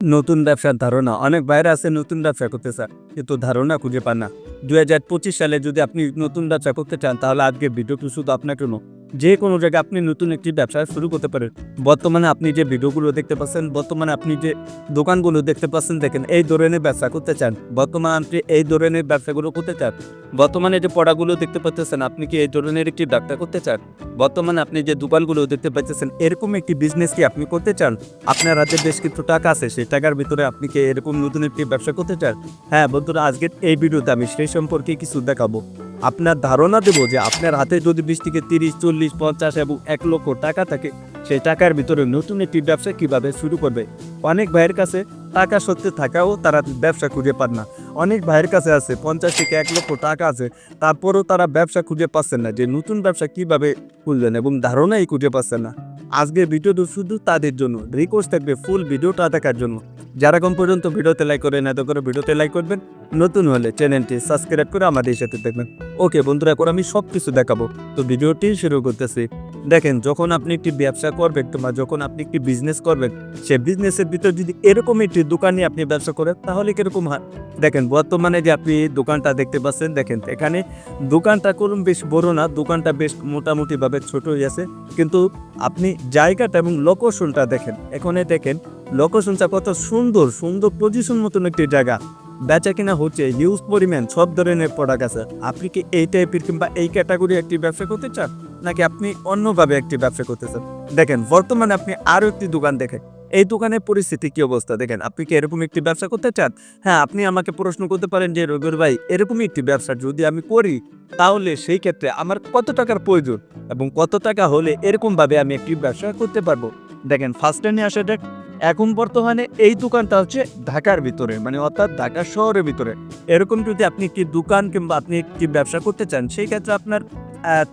নতুন ব্যবসার ধারণা। অনেক বাইরে আছে নতুন ব্যবসা করতে চান কিন্তু ধারণা খুঁজে পান না। দু হাজার পঁচিশ সালে যদি আপনি নতুন ব্যবসা করতে চান, তাহলে আজকে ভিডিওটি শুধু আপনার জন্য। যে কোনো জায়গায় আপনি নতুন একটি ব্যবসা শুরু করতে পারেন। বর্তমানে আপনি যে ভিডিওগুলো দেখতে পাচ্ছেন, বর্তমানে আপনি যে দোকানগুলো দেখতে পাচ্ছেন, দেখেন এই ধরনের ব্যবসা করতে চান। বর্তমানে আপনি এই ধরনের ব্যবসাগুলো করতে চান। বর্তমানে যে পড়াগুলো দেখতে পাচ্ছেন, আপনি কি এই ধরনের একটি ব্যবসা করতে চান? বর্তমানে আপনি যে দোকানগুলো দেখতে পাচ্ছেন, এরকম একটি বিজনেস কি আপনি করতে চান? আপনার হাতে বেশ কিছু টাকা আছে, সেই টাকার ভিতরে আপনি কি এরকম নতুন একটি ব্যবসা করতে চান? হ্যাঁ বন্ধুরা, আজকের এই ভিডিওতে আমি সেই সম্পর্কে কিছু দেখাবো। আপনার ধারণা দেবো যে আপনার হাতে যদি বিশ থেকে তিরিশ, চল্লিশ, পঞ্চাশ এবং এক লক্ষ টাকা থাকে, সেই টাকার ভিতরে নতুন একটি ব্যবসা কীভাবে শুরু করবে? অনেক ভাইয়ের কাছে টাকা সত্যি থাকাও তারা ব্যবসা খুঁজে পান না। অনেক ভাইয়ের কাছে আছে, পঞ্চাশ থেকে এক লক্ষ টাকা আছে, তারপরেও তারা ব্যবসা খুঁজে পাচ্ছেন না যে নতুন ব্যবসা কীভাবে খুলবেন এবং ধারণাই খুঁজে পাচ্ছেন না। আজকের ভিডিওটি শুধু তাদের জন্য রিকোয়েস্ট থাকবে ফুল ভিডিওটা দেখার জন্য। যারা কম পর্যন্ত ভিডিওতে লাইক করেন, এত করে ভিডিওতে লাইক করবেন। নতুন হলে চ্যানেলটি সাবস্ক্রাইব করে আমাদের সাথে দেখবেন ওকে বন্ধুরা, এখন আমি সব কিছু দেখাবো। তো ভিডিওটি শুরু করতেছি। দেখেন, যখন আপনি একটি ব্যবসা করবেন কিংবা যখন আপনি একটি বিজনেস করবেন, সে বিজনেসের ভিতর যদি এরকম একটি দোকানে আপনি ব্যবসা করেন, তাহলে কীরকম হয়? দেখেন, বর্তমানে যে আপনি দোকানটা দেখতে পাচ্ছেন, দেখেন, এখানে দোকানটা করুন বেশ বড় না, দোকানটা বেশ মোটামুটিভাবে ছোট হয়ে আছে। কিন্তু আপনি জায়গাটা এবং লোকেশনটা দেখেন। এখানে দেখেন লোকেশনটা কত সুন্দর সুন্দর পজিশন মতন একটি জায়গা। বেচা কিনা হচ্ছে হিউজ পরিমাণ, সব ধরনের প্রোডাক্ট আছে। আপনি কি এই টাইপের কিংবা এই ক্যাটাগরি একটি ব্যবসা করতে চান? নাকি আপনি অন্যভাবে একটি ব্যবসা করতে চান? দেখেন, বর্তমানে আপনি আরও একটি দোকান দেখেন। এই দোকানের পরিস্থিতি কি অবস্থা? দেখেন, আপনি কি এরকম একটি ব্যবসা করতে চান? হ্যাঁ আপনি আমাকে প্রশ্ন করতে পারেন যে রবির ভাই, এরকমই একটি ব্যবসা যদি আমি করি, তাহলে সেই ক্ষেত্রে আমার কত টাকার প্রয়োজন? এবং কত টাকা হলে এরকমভাবে আমি একটি ব্যবসা করতে পারব? দেখেন ফার্স্ট নিয়ে আসা যাক। এখন বর্তমানে এই দোকানটা হচ্ছে ঢাকার ভিতরে মানে অর্থাৎ ঢাকা শহরের ভিতরে। এরকম যদি আপনি একটি দোকান কিংবা আপনি একটি ব্যবসা করতে চান, সেই ক্ষেত্রে আপনার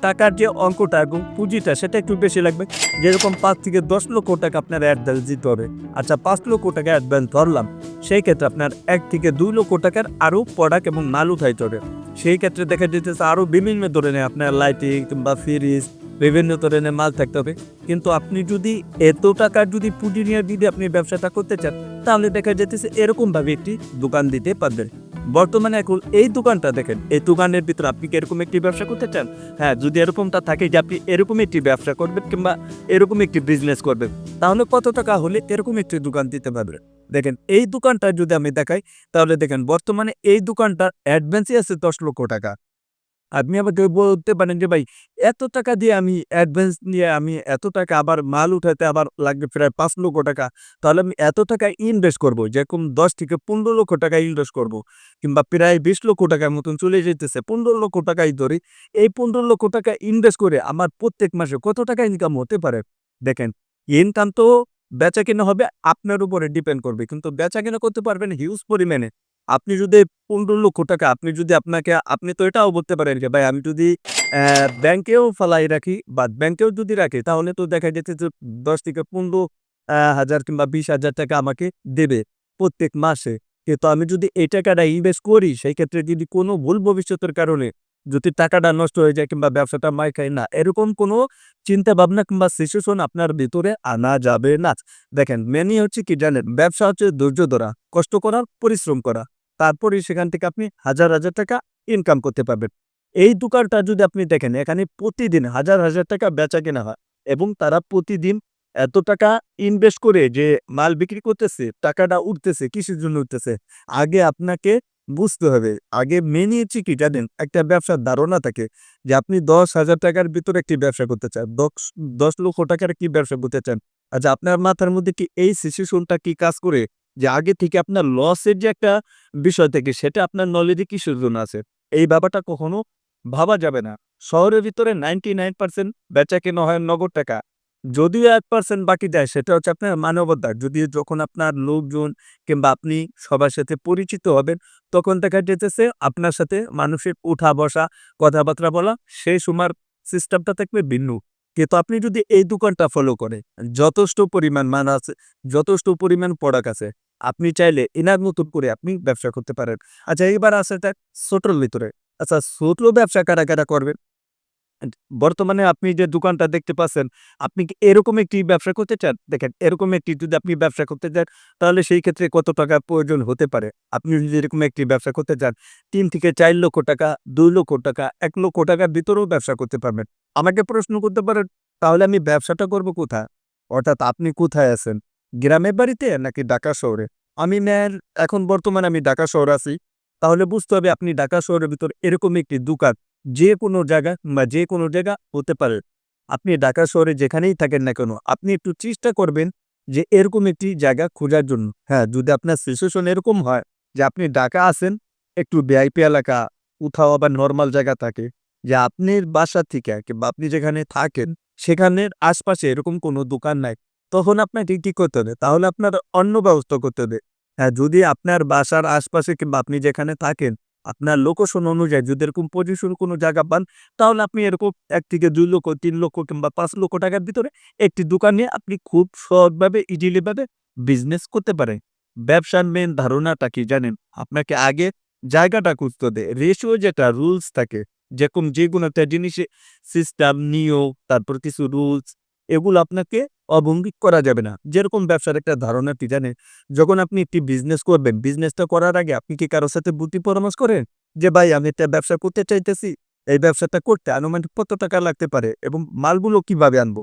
টাকার যে অঙ্কটা এবং পুঁজিটা, সেটা একটু বেশি লাগবে। যেরকম পাঁচ থেকে দশ লক্ষ টাকা আপনার অ্যাডভান্স দিতে হবে। আচ্ছা পাঁচ লক্ষ টাকা অ্যাডভান্স ধরলাম, সেই ক্ষেত্রে আপনার এক থেকে দুই লক্ষ টাকার আরও প্রোডাক্ট এবং মাল উঠাইতে হবে। সেই ক্ষেত্রে দেখা যেতেছে আরও বিভিন্ন ধরনের আপনার লাইটিং কিংবা ফ্রিজ বিভিন্ন ধরনের মাল থাকতে হবে। কিন্তু আপনি যদি এত টাকার যদি পুঁজি নিয়ে যদি আপনি ব্যবসাটা করতে চান, তাহলে দেখা যেতেছে এরকমভাবে একটি দোকান দিতে পারবেন। বর্তমানে এখন এই দোকানটা দেখেন, এই দোকানের ভিতরে আপনি কি এরকম একটি ব্যবসা করতে চান? হ্যাঁ যদি এরকমটা থাকে যে আপনি এরকম একটি ব্যবসা করবেন কিংবা এরকম একটি বিজনেস করবেন, তাহলে কত টাকা হলে এরকম একটি দোকান দিতে পারবেন? দেখেন, এই দোকানটা যদি আমি দেখাই, তাহলে দেখেন বর্তমানে এই দোকানটার অ্যাডভান্সই আছে দশ লক্ষ টাকা। আপনি আমাকে বলতে পারেন যে, ভাই, এত টাকা দিয়ে আমি অ্যাডভান্স নিয়ে আমি এত টাকা আবার মাল উঠাতে আবার লাগবে প্রায় পাঁচ লক্ষ টাকা, তাহলে আমি এত টাকা ইনভেস্ট করব, যেরকম দশ থেকে পনেরো লক্ষ টাকা ইনভেস্ট করব, কিংবা প্রায় বিশ লক্ষ টাকার মতন চলে যেতেছে পনেরো লক্ষ টাকাই ধরি, এই পনেরো লক্ষ টাকা ইনভেস্ট করে আমার প্রত্যেক মাসে কত টাকা ইনকাম হতে পারে? দেখেন ইনকাম তো বেচা কেনা হবে, আপনার উপরে ডিপেন্ড করবে, কিন্তু বেচা কেনা করতে পারবেন হিউজ পরিমাণে। আপনি যদি পনেরো লক্ষ টাকা, আপনি যদি আপনাকে, আপনি তো এটাও বলতে পারেন যে, ভাই, আমি যদি ব্যাংকেও ফালাই রাখি, বা ব্যাংকেও যদি রাখি, তাহলে তো দেখা যেতে যে, দশ থেকে পনেরো হাজার কিংবা বিশ হাজার টাকা আমাকে দেবে প্রত্যেক মাসে। কিন্তু আমি যদি এই টাকাটা ইনভেস্ট করি, সেই ক্ষেত্রে যদি কোনো ভুল ভবিষ্যতের কারণে যদি টাকাটা নষ্ট হয়ে যায় কিংবা ব্যবসাটা মাই খায় না, এরকম কোনো চিন্তা ভাবনা কিংবা সিচুয়েশন আপনার ভিতরে আনা যাবে না। দেখেন মেনি হচ্ছে কি জানেন, ব্যবসা হচ্ছে ধৈর্য ধরা, কষ্ট করার পরিশ্রম করা। তারপরে সেখান থেকে আপনি হাজার হাজার টাকা ইনকাম করতে পারবেন। এই দোকানটা যদি আপনি দেখেন, এখানে প্রতিদিন হাজার হাজার টাকা বেচা কেনা হয় এবং তারা প্রতিদিন এত টাকা ইনভেস্ট করে যে মাল বিক্রি করতেছে, টাকাটা উঠতেছে, কিসের জন্য উঠতেছে? আগে আপনাকে বুঝতে হবে, আগে মেনে হচ্ছে কি জানেন, একটা ব্যবসার ধারণা থাকে যে আপনি দশ হাজার টাকার ভিতরে একটি ব্যবসা করতে চান, দশ দশ লক্ষ টাকার কি ব্যবসা করতে চান। আচ্ছা আপনার মাথার মধ্যে কি এই সিচুয়েশনটা কি কাজ করে? যে আগে থেকে আপনার লসের যে একটা বিষয় থেকে, সেটা আপনার নলেজে কিসের জন্য আছে? এই ব্যাপারটা কখনো ভাবা যাবে না। শহরের ভিতরে নাইনটি নাইন পার্সেন্ট বেচা কেনা হয় নগদ টাকা। যদিও এক পার্সেন্ট বাকি যায় সেটা হচ্ছে আপনার মানবতা যদি যখন আপনার লোকজন কিংবা আপনি সবার সাথে পরিচিত হবেন, তখন দেখা যেতেছে আপনার সাথে মানুষের উঠা বসা, কথাবার্তা বলা, সেই সময় সিস্টেমটা থাকবে ভিন্ন। কিন্তু আপনি যদি এই দোকানটা ফলো করে যথেষ্ট পরিমাণ মান আছে, যথেষ্ট পরিমাণ প্রোডাক্ট আছে আপনি চাইলে এনার মতন করে আপনি ব্যবসা করতে পারেন আচ্ছা এবার আছে এটা ছোটোর ভিতরে আচ্ছা ছোট ব্যবসা কারা কারা করবেন বর্তমানে আপনি যে দোকানটা দেখতে পাচ্ছেন, আপনি কি এরকম একটি ব্যবসা করতে চান? দেখেন এরকম একটি যদি আপনি ব্যবসা করতে চান, তাহলে সেই ক্ষেত্রে কত টাকা প্রয়োজন হতে পারে? আপনি যদি এরকম একটি ব্যবসা করতে চান, তিন থেকে চার লক্ষ টাকা, দুই লক্ষ টাকা, এক লক্ষ টাকার ভিতরেও ব্যবসা করতে পারবেন। আমাকে প্রশ্ন করতে পারেন, তাহলে আমি ব্যবসাটা করব কোথায়? অর্থাৎ আপনি কোথায় আছেন? গ্রামের বাড়িতে নাকি ঢাকা শহরে? আমি ম্যান এখন বর্তমানে আমি ঢাকা শহরে আছি। তাহলে বুঝতে হবে আপনি ঢাকা শহরের ভিতর এরকম একটি দোকান যেকোনো জায়গা বা যেকোনো জায়গা হতে পারে। আপনি ঢাকা শহরে যেখানেই থাকেন না কেন, আপনি একটু চেষ্টা করবেন যে এরকম একটি জায়গা খোঁজার জন্য। হ্যাঁ, যদি আপনার সিচুয়েশন এরকম হয় যে আপনি ঢাকা আছেন, একটু ভিআইপি এলাকা, কোথাও আবার নরমাল জায়গা থাকে যে আপনার বাসা থেকে কিংবা আপনি যেখানে থাকেন, সেখানের আশপাশে এরকম কোনো দোকান নাই। তখন আপনাকে কি করতে হবে? তাহলে আপনার অন্য ব্যবস্থা করতে হবে। হ্যাঁ, যদি আপনার বাসার আশপাশে কিংবা আপনি যেখানে থাকেন, আপনার লোকেশন অনুযায়ী যদি এরকম পজিশন কোনো জায়গা পান, তাহলে আপনি এরকম এক থেকে দুই লক্ষ, তিন লক্ষ কিংবা পাঁচ লক্ষ টাকার ভিতরে একটি দোকান নিয়ে আপনি খুব সহজভাবে ইজিলি ভাবে বিজনেস করতে পারেন। ব্যবসার মেন ধারণাটা কি জানেন? আপনাকে আগে জায়গাটা খুঁজতে হবে। রেশিও যেটা রুলস থাকে, যেরকম যেকোনো একটা জিনিসে সিস্টেম, নিয়ম, তারপর কিছু রুলস এগুলো আপনাকে অবঙ্গি করা যাবে না। যেরকম ব্যবসার একটা ধারণা কি জানেন? যখন আপনি একটি বিজনেস করবেন, বিজনেসটা করার আগে আপনি কি কারোর সাথে বুদ্ধি পরামর্শ করেন? যে ভাই আমি একটা ব্যবসা করতে চাইতেছি। এই ব্যবসাটা করতে আনুমানিক কত টাকা লাগতে পারে এবং মালগুলো কীভাবে আনব?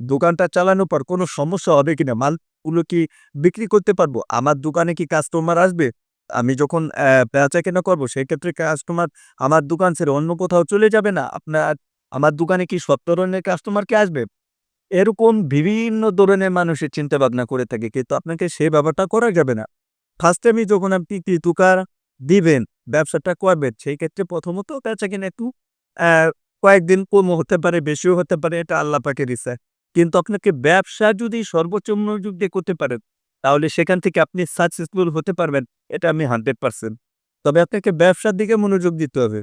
দোকানটা চালানোর পর কোনো সমস্যা হবে কিনা? মালগুলো কি বিক্রি করতে পারব? আমার দোকানে কি কাস্টমার আসবে? আমি যখন অ্যা বেচা-কেনা করব সেক্ষেত্রে কাস্টমার আমার দোকান ছেড়ে অন্য কোথাও চলে যাবে না? আপনার আমার দোকানে কি সব ধরনের কাস্টমার কি আসবে? এরকম বিভিন্ন ধরনের মানুষের চিন্তাভাবনা করে থাকে। কিন্তু আপনাকে সে ব্যাপারটা করা যাবে না। ফার্স্ট টাইমে যখন আপনি কি দোকান দিবেন, ব্যবসাটা করবেন, সেই ক্ষেত্রে প্রথমত বেচা-কেনা একটু অ্যা কয়েকদিন কমও হতে পারে, বেশিও হতে পারে, এটা আল্লাহ পাকের ইচ্ছা। কিন্তু আপনাকে ব্যবসা যদি সর্বোচ্চ মনোযোগ দিয়ে করতে পারেন, তাহলে সেখান থেকে আপনি সাকসেসফুল হতে পারবেন। এটা আমি 100% তবে আপনাকে ব্যবসার দিকে মনোযোগ দিতে হবে।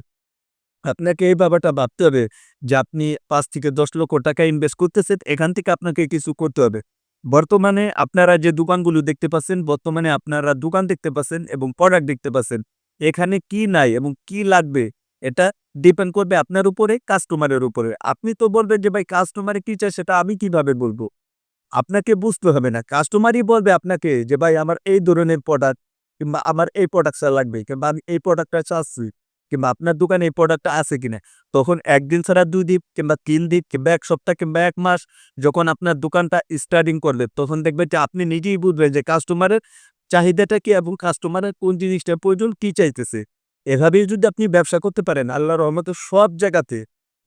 আপনাকে এই ব্যাপারটা ভাবতে হবে যে আপনি পাঁচ থেকে ১০ লক্ষ টাকা ইনভেস্ট করতেছেন, এখান থেকে আপনাকে কিছু করতে হবে। বর্তমানে আপনারা যে দোকানগুলো দেখতে পাচ্ছেন, বর্তমানে আপনারা দোকান দেখতে পাচ্ছেন এবং প্রোডাক্ট দেখতে পাচ্ছেন। এখানে কি নাই এবং কি লাগবে এটা ডিপেন্ড করবে আপনার উপরে, কাস্টমারের উপরে। আপনি তো বলবেন যে ভাই কাস্টমারে কি চায় সেটা আমি কীভাবে বলব? আপনাকে বুঝতে হবে না। কাস্টমারই বলবে আপনাকে যে ভাই আমার এই ধরনের প্রোডাক্ট কিংবা আমার এই প্রোডাক্টটা লাগবে কিংবা আমি এই প্রোডাক্টটা চাচ্ছি কিংবা আপনার দোকানে এই প্রোডাক্টটা আছে কিনা। তখন একদিন ছাড়া দুই দিন কিংবা তিন দিন কিংবা এক সপ্তাহ কিংবা এক মাস যখন আপনার দোকানটা স্টার্টিং করবে, তখন দেখবেন যে আপনি নিজেই বুঝবেন যে কাস্টমারের চাহিদাটা কি এবং কাস্টমারের কোন জিনিসটা প্রয়োজন, কি চাইতেছে। এভাবেই যদি আপনি ব্যবসা করতে পারেন, আল্লাহ রহমতে সব জায়গাতে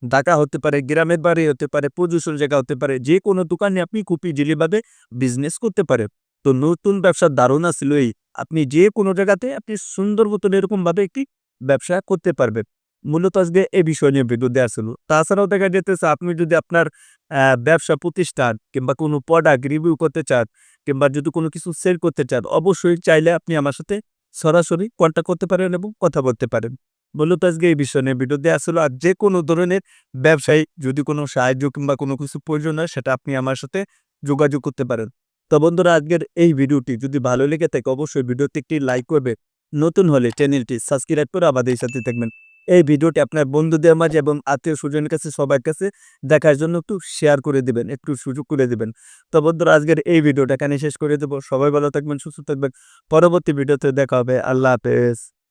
ঢাকা হতে পারে, গ্রামের বাড়ি হতে পারে, পজিশন জায়গা হতে পারে, যেকোনো দোকানে আপনি খুব ইজিলি ভাবে বিজনেস করতে পারেন। তো নতুন ব্যবসার ধারণা ছিল এই, আপনি যেকোনো জায়গাতে আপনি সুন্দর মতন এরকমভাবে একটি ব্যবসা করতে পারবেন। মূলত আজকে এই বিষয় নিয়ে ভিডিও দেওয়া ছিল। তাছাড়াও দেখা যেতেছে আপনি যদি আপনার ব্যবসা প্রতিষ্ঠান কিংবা কোনো প্রোডাক্ট রিভিউ করতে চান কিংবা যদি কোনো কিছু সেল করতে চান, অবশ্যই চাইলে আপনি আমার সাথে সরাসরি কন্টাক্ট করতে পারেন এবং কথা বলতে পারেন। মূলত আজকে এই বিষয় নিয়ে ভিডিও দেওয়া ছিল। আর যেকোনো ধরনের ব্যবসায়ী যদি কোনো সাহায্য কিংবা কোনো কিছু প্রয়োজন হয়, সেটা আপনি আমার সাথে যোগাযোগ করতে পারেন। তো বন্ধুরা আজকের এই ভিডিওটি যদি ভালো লেগে থাকে অবশ্যই ভিডিওতে একটি লাইক করবেন। নতুন হলে চ্যানেলটি সাবস্ক্রাইব করে আমাদের সাথে থাকবেন। এই ভিডিওটি আপনার বন্ধুদের মাঝে এবং আত্মীয়-স্বজনের কাছে সবার কাছে দেখার জন্য একটু শেয়ার করে দিবেন, একটু সুযোগ করে দিবেন। তো বন্ধুরা আজকের এই ভিডিওটা এখানে শেষ করে দেবো সবাই ভালো থাকবেন, সুস্থ থাকবেন। পরবর্তী ভিডিওতে দেখা হবে। আল্লাহ হাফেজ।